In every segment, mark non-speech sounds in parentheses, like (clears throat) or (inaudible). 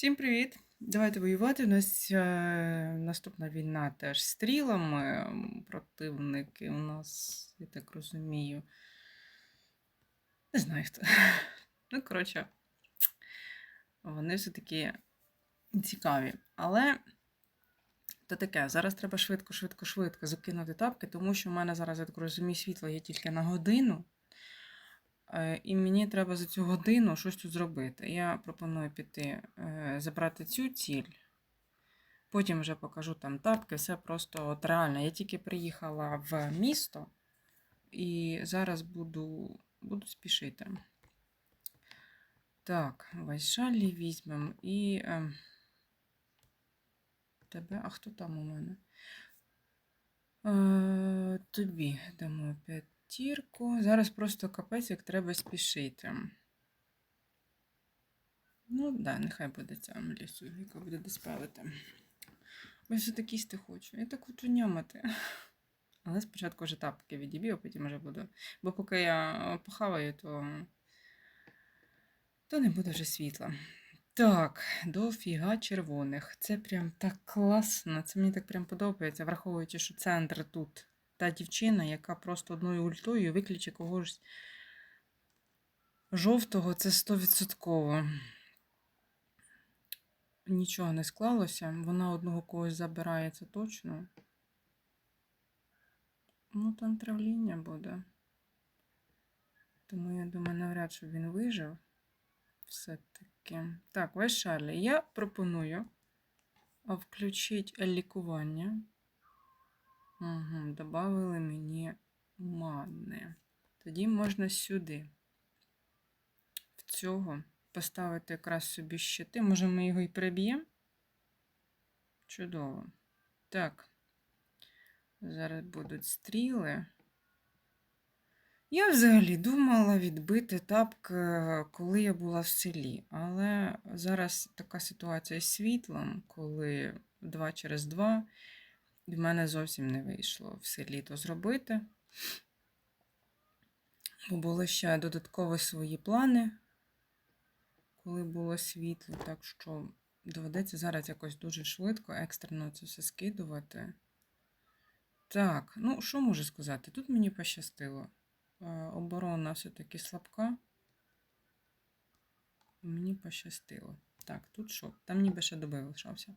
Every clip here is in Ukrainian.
Всім привіт! Давайте воювати. У нас е, наступна війна теж стрілами. Противники у нас, я так розумію. Не знаю хто. (laughs) Ну, коротше, вони все-таки цікаві. Але то таке, зараз треба швидко, швидко, швидко закинути тапки, тому що в мене зараз, я так розумію, світло є тільки на годину. Е, І мені треба за цю годину щось тут зробити. Я пропоную піти е, забрати цю ціль. Потім вже покажу там тапки, все просто от реально. Я тільки приїхала в місто і зараз буду, буду спішити. Так, Вайшалі візьмемо і. Е, тебе, а хто там у мене? Е, тобі дамо п'ятірку. Зараз просто капець, як треба спішити. Ну, да, нехай буде ця Мелісу, яка буде диспелити. Бо я все-таки їсти хочу. Я так хочу нямати. Але спочатку вже тапки відіб'ю, а потім вже буду. Бо поки я похаваю, то, то не буде вже світла. Так, дофіга червоних. Це прям так класно. Це мені так прям подобається, враховуючи, що центр тут та дівчина, яка просто одною ультою виключить когось жовтого, це стовідсотково. Нічого не склалося. Вона одного когось забирає, це точно. Ну, там травління буде. Тому я думаю, навряд чи він вижив. Все-таки. Так, весь Шарлі, я пропоную включити лікування. Угу, добавили мені мани. Тоді можна сюди. В цього поставити якраз собі щити. Може, ми його і приб'ємо? Чудово. Так. Зараз будуть стріли. Я взагалі думала відбити тапк, е, коли я була в селі. Але зараз така ситуація з світлом, коли 2 через 2, і в мене зовсім не вийшло в селі то зробити. Бо були ще додаткові свої плани, коли було світло. Так що доведеться зараз якось дуже швидко, екстрено це все скидувати. Так, ну що можу сказати? Тут мені пощастило. Е, Оборона все-таки слабка. Мені пощастило. Так, тут що? Там ніби ще добив лишався.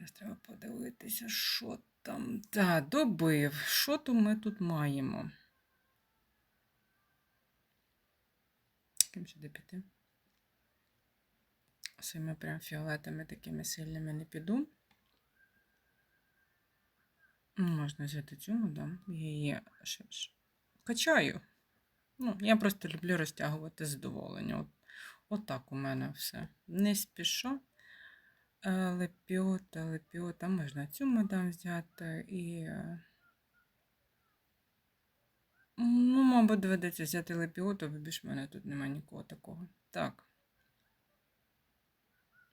Зараз треба подивитися, що там. Так, добив. Що то ми тут маємо? Ким сюди піти? Своїми прям фіолетами такими сильними не піду. Ну, Можна взяти цю, да. Я її ще качаю. Ну, я просто люблю розтягувати задоволення. От, отак у мене все. Не спішу. Е, Лепіота, лепіота, можна цю мадам взяти і. е, Ну, мабуть, доведеться взяти лепіоту, бо більш в мене тут немає нікого такого. Так.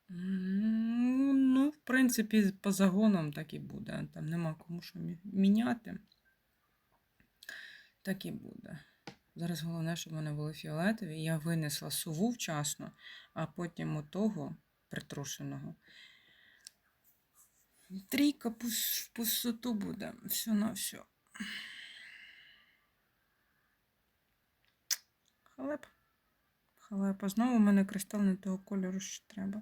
Ну, в принципі, по загонам так і буде. Там нема кому що міняти. Так і буде. Зараз головне, щоб вони були фіолетові. Я винесла суву вчасно, а потім у того притрушеного. Трійка в пустоту буде. Все на все. Халеп. Халепа. Знову у мене кристал не того кольору, що треба.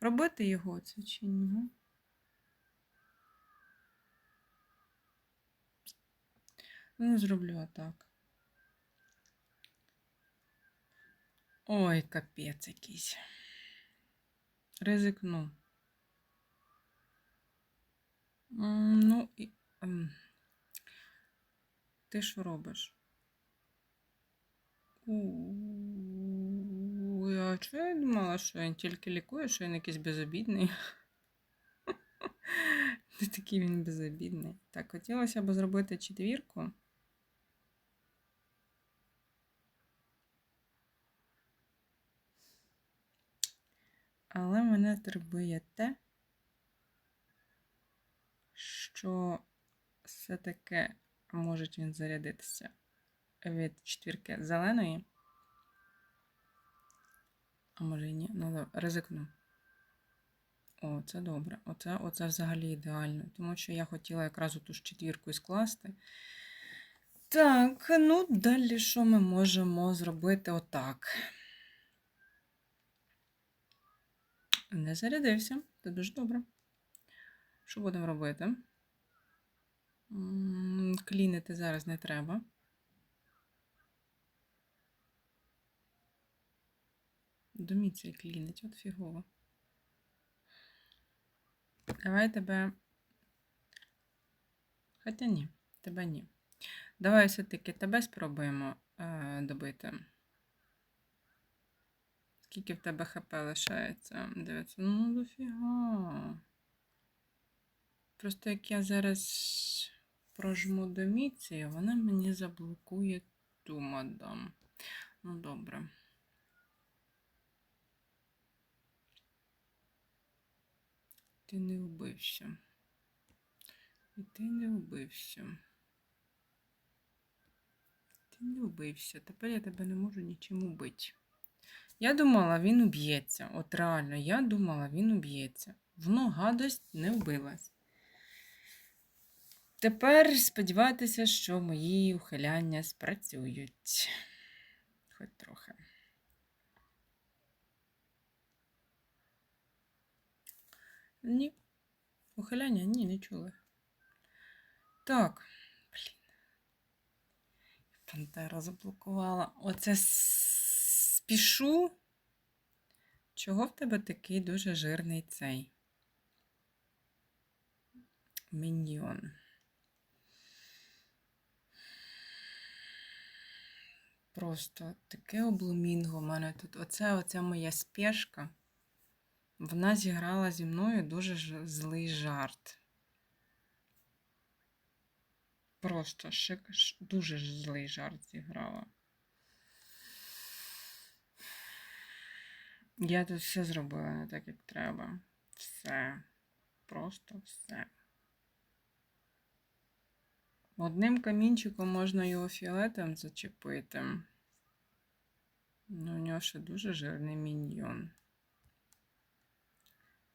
Робити його це чи ні? Ну, зроблю отак. Ой, капець якийсь. Ризикну. Ну, і, ем, ти що робиш? У, а чого я думала, що він тільки лікує, що він якийсь безобідний? (laughs) Не такий він безобідний. Так, хотілося б зробити четвірку. Але мене турбує те, що все-таки може він зарядитися від четвірки зеленої. А може і ні? Ну, ризикну. О, це добре. Оце, оце взагалі ідеально. Тому що я хотіла якраз ту ж четвірку скласти. Так, ну далі що ми можемо зробити отак? Не зарядився. Це дуже добре. Що будемо робити? Клінити зараз не треба. Доміцій клінить, от фігово. Давай тебе. Хоча ні, тебе ні. Давай все-таки тебе спробуємо е, добити. Скільки в тебе ХП лишається? 900. Ну, дофіга. Просто як я зараз прожму до міції, вона мені заблокує ту мадам. Ну, добре. Ти не вбився. І ти не вбився. Ти не вбився. Тепер я тебе не можу нічим убити. Я думала, він уб'ється. От реально, я думала, він уб'ється. Воно гадость не вбилась. Тепер сподіватися, що мої ухиляння спрацюють. Хоч трохи. Ні. Ухиляння? Ні, не чули. Так. Блін. Пантера заблокувала. Оце спішу. Чого в тебе такий дуже жирний цей? Міньйон. Просто таке облумінго в мене тут. Оце, оця моя спешка. Вона зіграла зі мною дуже злий жарт. Просто шик, дуже злий жарт зіграла. Я тут все зробила не так, як треба. Все. Просто все. Одним камінчиком можна його фіолетом зачепити. Ну, у нього ще дуже жирний міньйон.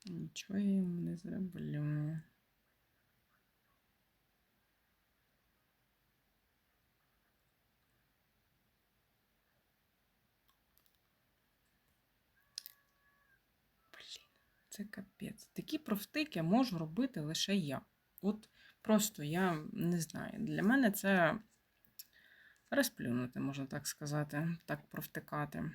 Нічого я йому не зроблю. Це капець. Такі профтики можу робити лише я. От просто я не знаю. Для мене це розплюнути, можна так сказати, так провтикати.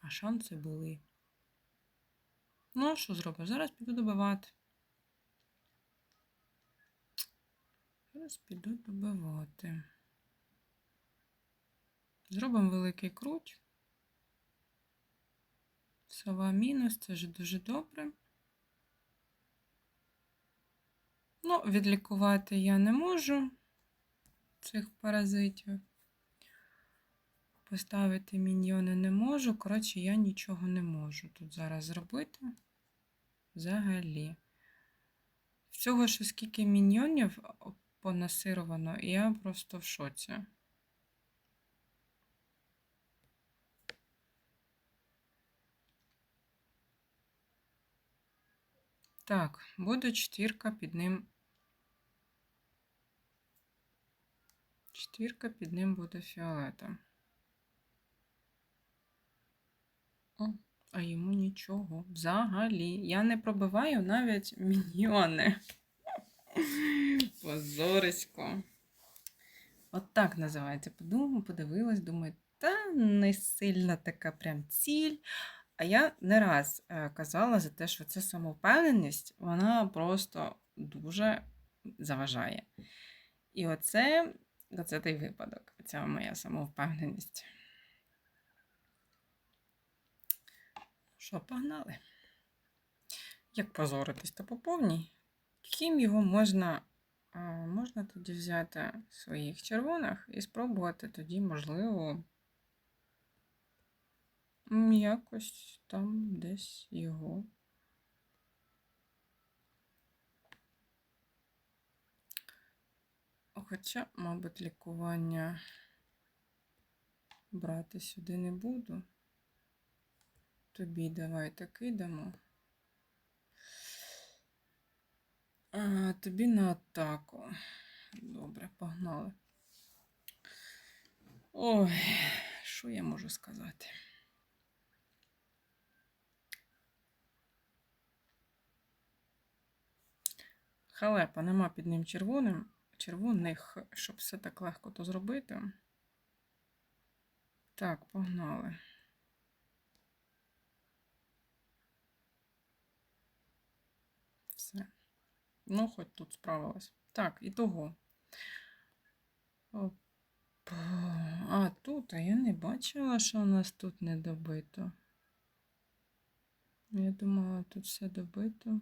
А шанси були. Ну, що зробиш? Зараз піду добивати. Зараз піду добивати. Зробимо великий круть. Сова мінус, це ж дуже добре. Ну, відлікувати я не можу цих паразитів. Поставити міньйони не можу. Коротше, я нічого не можу тут зараз зробити. Взагалі. Всього, що скільки міньйонів понасировано, я просто в шоці. Так, буде четвірка під ним. Четвірка під ним буде фіолета. О, а йому нічого. Взагалі. Я не пробиваю навіть (laughs) міньйони. Позорисько. От так називається. Подумала, подивилась, думаю, та не сильна така прям ціль. А я не раз е, казала за те, що ця самовпевненість, вона просто дуже заважає. І оце, оце той випадок, ця моя самовпевненість. Що, погнали? Як позоритись, то по повній. Ким його можна, можна тоді взяти своїх червоних і спробувати тоді, можливо, Якось там десь його. Хоча, мабуть, лікування брати сюди не буду. Тобі давайте кидамо. А, тобі на атаку. Добре, погнали. Ой, що я можу сказати? Халепа, нема під ним червоним, червоних, щоб все так легко то зробити. Так, погнали. Все. Ну, хоч тут справилась. Так, і того. А, тут, а я не бачила, що у нас тут не добито. Я думала, тут все добито.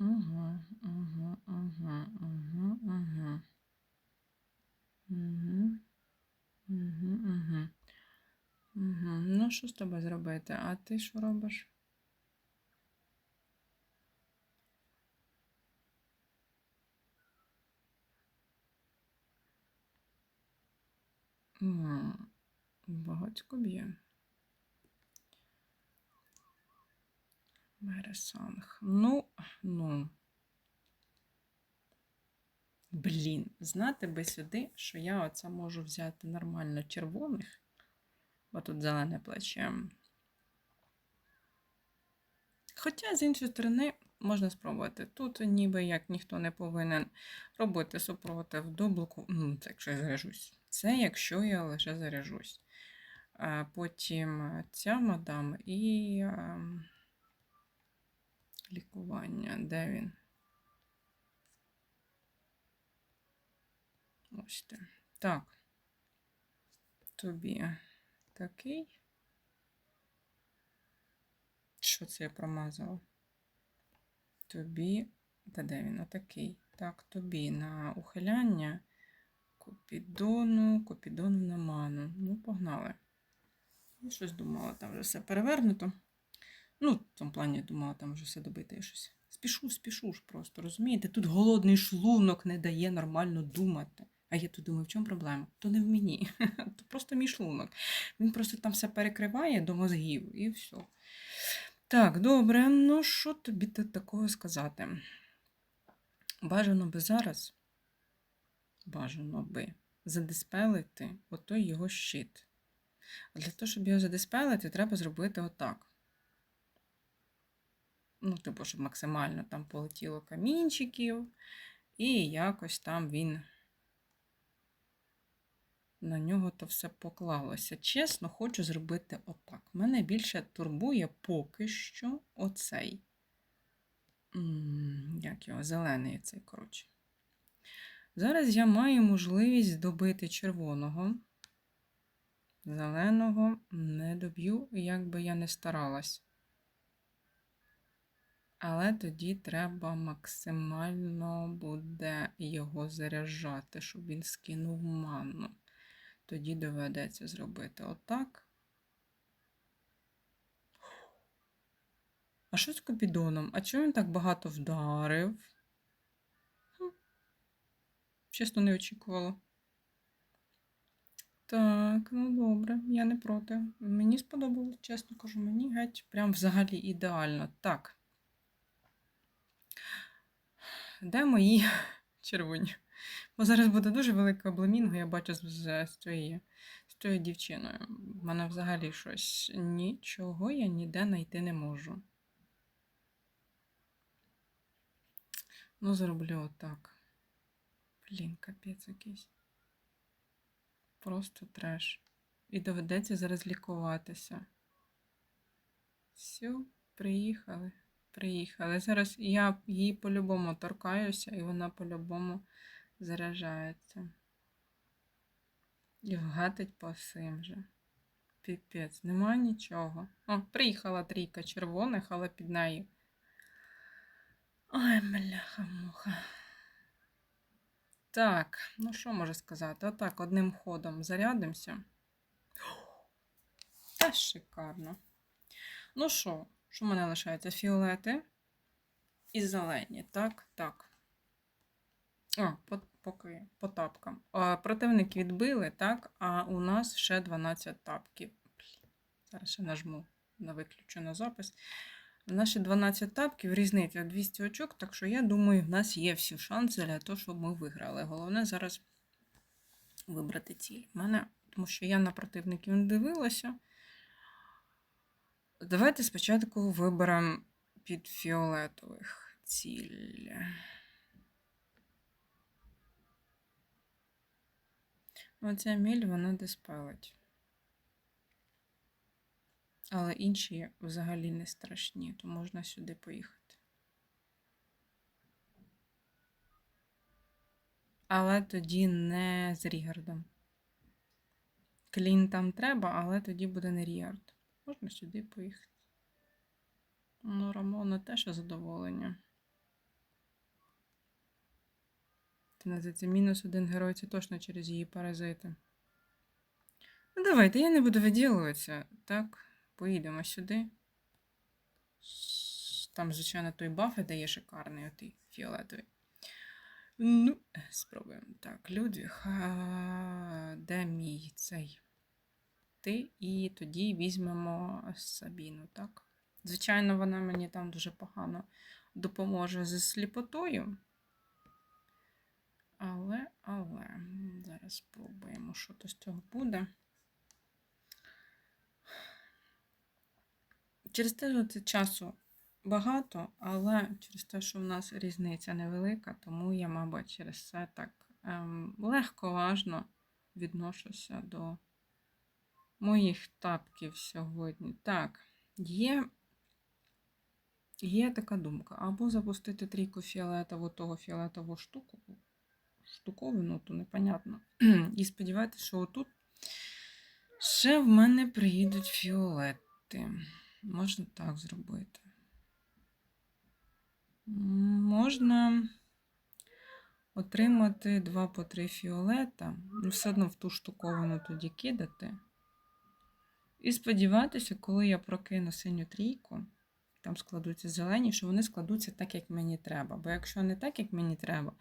Угу, угу, угу, угу, угу. Угу. Угу, угу. Угу. Ну, що з тобою зробити? А ти що робиш? Багатько б'є. Мересанг. Ну, ну. Блін, знати би сюди, що я оце можу взяти нормально червоних, бо тут зелене плече. Хоча, з іншої сторони, можна спробувати. Тут ніби як ніхто не повинен робити супротив до блоку. Ну, це якщо я заряжусь. Це якщо я лише заряжусь. Потім ця мадам і а, лікування. Де він? Ось те. Так. Тобі такий. Що це я промазала? Тобі. Та де він? Отакий. Так, тобі на ухиляння. Купідону, купідону на ману. Ну, погнали. Я щось думала, там вже все перевернуто. Ну, в тому плані я думала, там вже все добите і щось. Спішу, спішу ж просто, розумієте? Тут голодний шлунок не дає нормально думати. А я тут думаю, в чому проблема? То не в мені. (laughs) То просто мій шлунок. Він просто там все перекриває до мозгів і все. Так, добре, ну що тобі такого сказати? Бажано би зараз, бажано би задиспелити отой його щит. А для того, щоб його задиспелити, треба зробити отак. Ну, типу, щоб максимально там полетіло камінчиків, і якось там він на нього то все поклалося. Чесно, хочу зробити отак. Мене більше турбує поки що оцей. Як його, зелений цей, коротше. Зараз я маю можливість добити червоного. Зеленого не доб'ю, як би я не старалась. Але тоді треба максимально буде його заряджати, щоб він скинув ману. Тоді доведеться зробити отак. А що з Купідоном? А чому він так багато вдарив? Хм. Чесно, не очікувала. Так, ну добре, я не проти. Мені сподобалось, чесно кажу, мені геть прям взагалі ідеально. Так. Де мої (laughs) червоні? Бо зараз буде дуже велика обламінга, я бачу з, з, з, дівчиною. У мене взагалі щось нічого я ніде знайти не можу. Ну, зроблю отак. Блін, капець якийсь. Просто треш. І доведеться зараз лікуватися. Все, приїхали. Приїхали. Зараз я її по-любому торкаюся, і вона по-любому заряджається. І вгатить по всім же. Піпець, нема нічого. О, приїхала трійка червоних, але під нею. Ой, бляха-муха. Так, ну що можу сказати? Отак, одним ходом зарядимося. Та шикарно. Ну що, що в мене лишається? Фіолети і зелені. Так, так. По, поки по тапкам. Противник відбили, так, а у нас ще 12 тапків. Зараз ще нажму на виключений запис. У нас ще 12 тапків, різниця 200 очок, так що я думаю, в нас є всі шанси для того, щоб ми виграли. Головне зараз вибрати ціль. Мене, тому що я на противників не дивилася. Давайте спочатку виберемо під фіолетових ціль. Оця міль вона диспелить. Але інші взагалі не страшні, то можна сюди поїхати. Але тоді не з Рігардом. Клін там треба, але тоді буде не Рігард. Можна сюди поїхати. Ну, Рамона теж задоволення. Це мінус один герой, це точно через її паразити. Ну, давайте, я не буду виділуватися. Так, поїдемо сюди. Там, звичайно, той баф дає шикарний, отий фіолетовий. Ну, спробуємо. Так, Людвіг. А, де мій цей? Ти, і тоді візьмемо Сабіну, так? Звичайно, вона мені там дуже погано допоможе зі сліпотою. Але, але, зараз спробуємо, що то з цього буде. Через те, що це часу багато, але через те, що в нас різниця невелика, тому я, мабуть, через це так ем, легковажно відношуся до моїх тапків сьогодні. Так, є, є така думка. Або запустити трійку фіолетову того фіолетову штуку, штуковину, то непонятно. (clears throat) І сподіватися, що отут ще в мене приїдуть фіолети. Можна так зробити. Можна отримати 2 по 3 фіолета, ну, все одно в ту штуковину тоді кидати. І сподіватися, коли я прокину синю трійку, там складуться зелені, що вони складуться так, як мені треба. Бо якщо не так, як мені треба,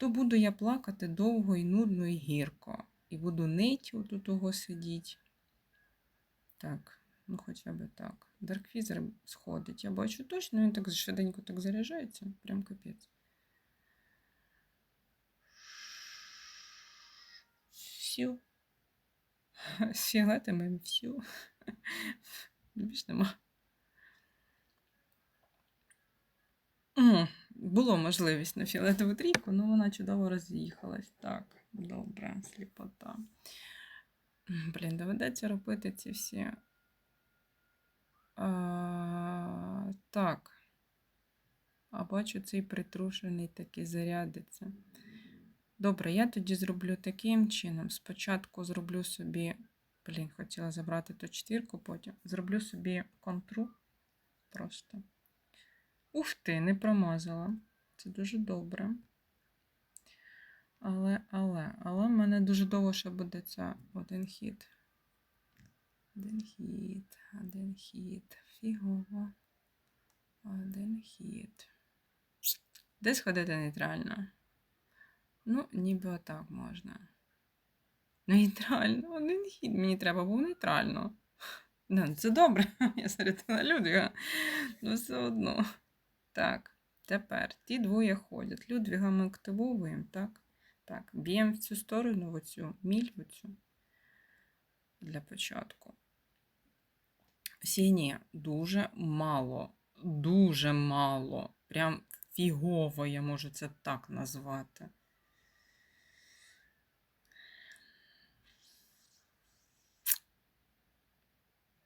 то буду я плакати довго і нудно і гірко. І буду нить от у того сидіти. Так, ну хоча б так. Дарквізер сходить. Я бачу точно, він так швиденько так заряджається. Прям капець. Всю. З фіолетами всю. Більш нема. Було можливість на фіолетову трійку, але вона чудово роз'їхалась. Так, добре, сліпота. Блін, доведеться робити ці всі. А, так. А бачу, цей притрушений таки зарядиться. Добре, я тоді зроблю таким чином. Спочатку зроблю собі. Блін, хотіла забрати ту четвірку, потім зроблю собі контру. Просто. Ух ти, не промазала. Це дуже добре. Але, але, але в мене дуже довго ще буде це один хід. Один хід, один хід. Фігово. Один хід. Де сходити нейтрально? Ну, ніби отак можна. Нейтрально, один хід. Мені треба було нейтрально. Ну, це добре. (laughs) Я зарядила Людвіга. Ну, все одно. Так, тепер ті двоє ходять. Людвіга ми активовуємо, так? Так, б'ємо в цю сторону, в оцю, міль в оцю. Для початку. Сіні дуже мало. Дуже мало. Прям фігово, я можу це так назвати.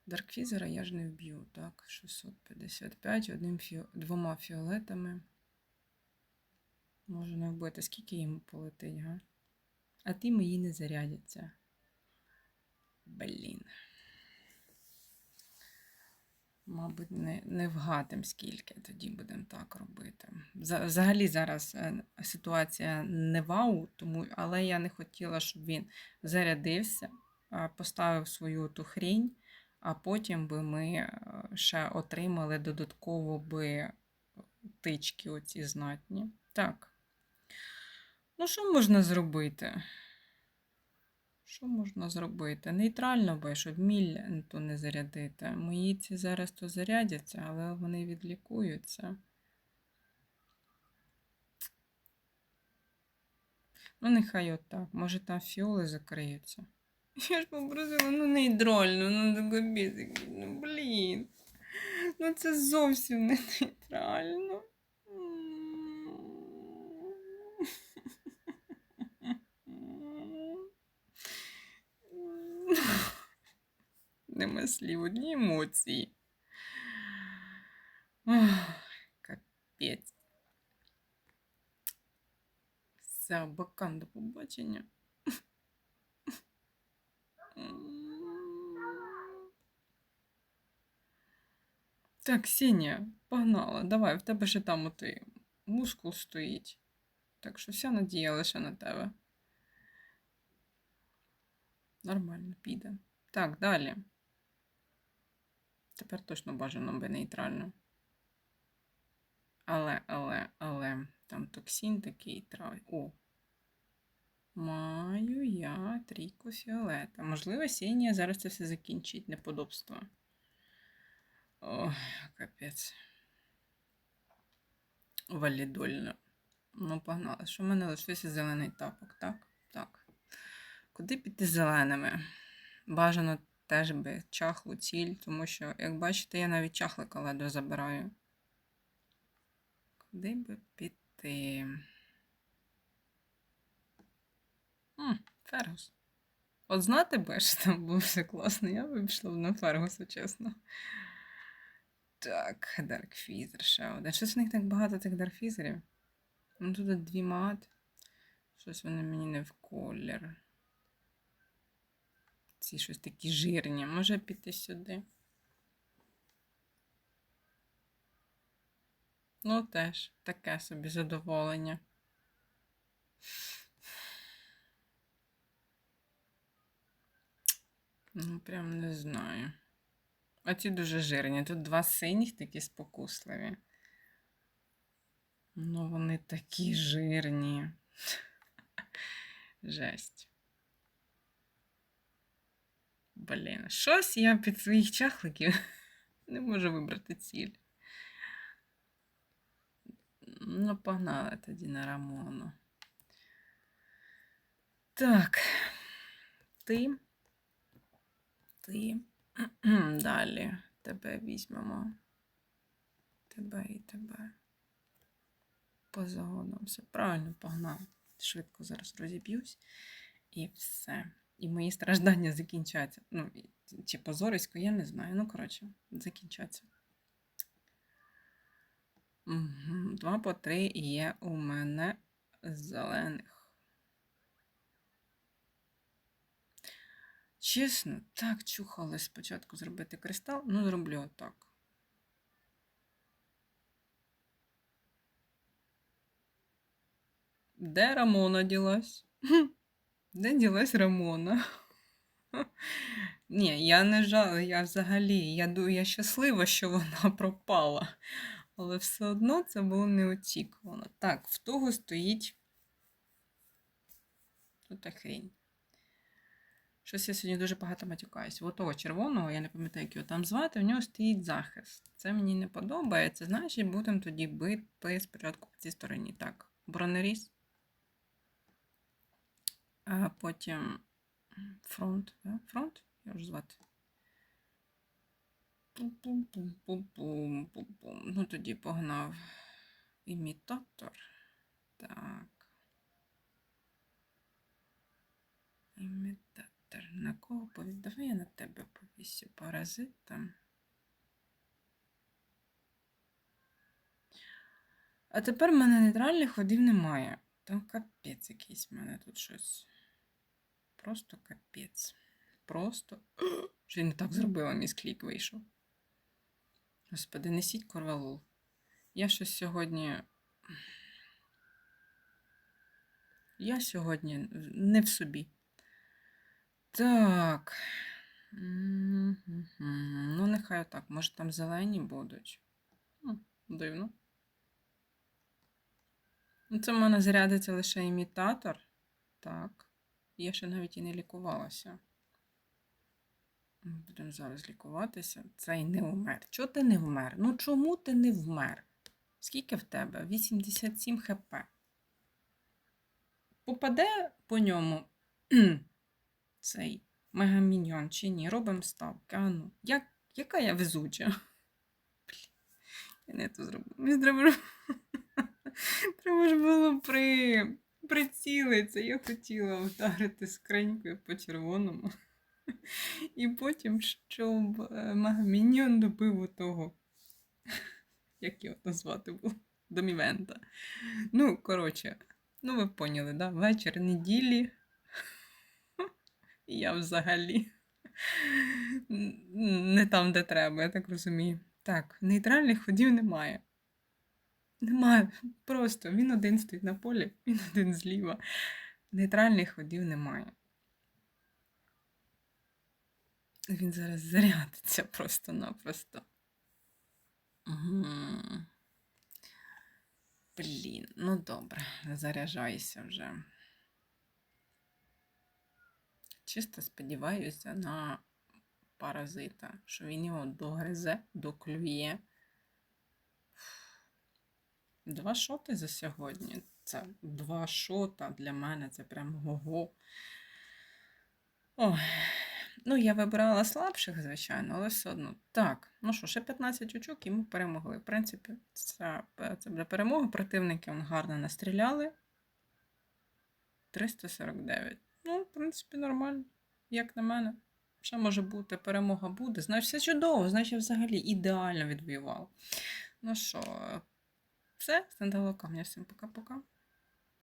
Даркфізера я ж не вб'ю, так, 655, одним фіо... двома фіолетами. Можу не вбити. Скільки їм полетить, га? А ті мої не зарядяться. Блін. Мабуть, не, не вгатим скільки, тоді будемо так робити. Взагалі зараз е, ситуація не вау, тому, але я не хотіла, щоб він зарядився, поставив свою ту хрінь, а потім би ми е, ще отримали додатково би тички оці знатні. Так. Ну, що можна зробити? Що можна зробити? Нейтрально би, щоб міль то не зарядити. Мої ці зараз то зарядяться, але вони відлікуються. Ну, нехай отак. Може там фіоли закриються. (laughs) Я ж попросила, ну нейтрально, ну капець, ну блін. Ну це зовсім не нейтрально. Нема слів, одні емоції. Капець. Все, бакан до побачення. Так, Ксенія, погнала. Давай, в тебе ще там отий мускул стоїть. Так що вся надія лише на тебе. Нормально, піде. Так, далі. Тепер точно бажано би нейтрально. Але, але, але, там токсин такий трав. О. Маю я трійку фіолета. Можливо, сінія зараз це все закінчить неподобство. Ой, капець. Валідольно. Ну, погнали. Що в мене лишився зелений тапок, так? Так. Куди піти зеленими? Бажано теж би чахлу ціль, тому що, як бачите, я навіть чахлика ледве забираю. Куди би піти? М, Фергус. От знати би, що (laughs) там був все класно, я би пішла б на Фергуса, чесно. Так, Даркфізер ще один. Щось в них так багато тих даркфізерів. Ну тут дві мат. Щось вони мені не в колір. Ці щось такі жирні. Може піти сюди. Ну, теж таке собі задоволення. Ну, прям не знаю. А ці дуже жирні. Тут два синіх такі спокусливі. Ну, вони такі жирні. (laughs) Жесть. Блін, щось я під своїх чахликів (laughs) не можу вибрати ціль. Ну, погнали тоді на Рамону. Так. Ти. Ти. Далі тебе візьмемо. Тебе і тебе. По загонам. Все правильно погнав. Швидко зараз розіб'юсь. І все. І мої страждання закінчаться. Ну, чи позорисько, я не знаю. Ну, коротше, закінчаться. Два по три є у мене зелених. Чесно, так чухали спочатку зробити кристал, ну зроблю отак. Де Рамона ділась? Де ділась Рамона? Ні, я не жала, я взагалі, я, я щаслива, що вона (laughs) пропала. Але все одно це було неочікувано. Так, в того стоїть. Тут хрінь. Щось я сьогодні дуже багато матюкаюсь. У того червоного, я не пам'ятаю, як його там звати, в нього стоїть захист. Це мені не подобається. Значить, будемо тоді бити спочатку по цій стороні. Так, бронеріз. А потім фронт. Фронт? Я вже звати. Пум-пум-пум-пум-пум-пум. Ну, тоді погнав імітатор. Так. Імітатор. На кого повісь? Давай я на тебе повісю паразитом. А тепер в мене нейтральних ходів немає. Там капець якийсь в мене тут щось. Просто капець. Просто. (gasps) Що я не так зробила, мій склік вийшов. Господи, несіть корвалол. Я щось сьогодні. Я сьогодні не в собі. Так. Ну, нехай отак. Може, там зелені будуть. Дивно. Ну, Це в мене зарядиться лише імітатор. Так. Я ще навіть і не лікувалася. Будемо зараз лікуватися. Цей не вмер. Чого ти не вмер? Ну чому ти не вмер? Скільки в тебе? 87 хп. Попаде по ньому цей мегаміньйон чи ні? Робимо ставки. А ну, як, яка я везуча? (laughs) Я не то зробила. Мені треба, (laughs) треба ж було при... прицілитися. Я хотіла вдарити скринькою по червоному. (laughs) І потім, щоб е, мегаміньйон добив у того. Як його назвати було? Домівента. Ну, коротше, ну ви поняли, да? Вечір неділі. Я взагалі (laughs) не там, де треба, я так розумію. Так, нейтральних ходів немає. Немає. Просто він один стоїть на полі, він один зліва. Нейтральних ходів немає. Він зараз зарядиться просто-напросто. Блін, ну добре, заряджайся вже. Чисто сподіваюся на паразита, що він його догризе, доклює. Два шоти за сьогодні. Це два шота для мене це прям ого. Ой. Ну, я вибирала слабших, звичайно, але все одно. Так, ну що, ще 15 очок і ми перемогли. В принципі, це, це буде перемога. Противники гарно настріляли. 349. Принципі, нормально, як на мене. Ще може бути, перемога буде. Значить, все чудово, значить, взагалі ідеально відвоювала. Ну що, все, стендало камня. Всім пока-пока.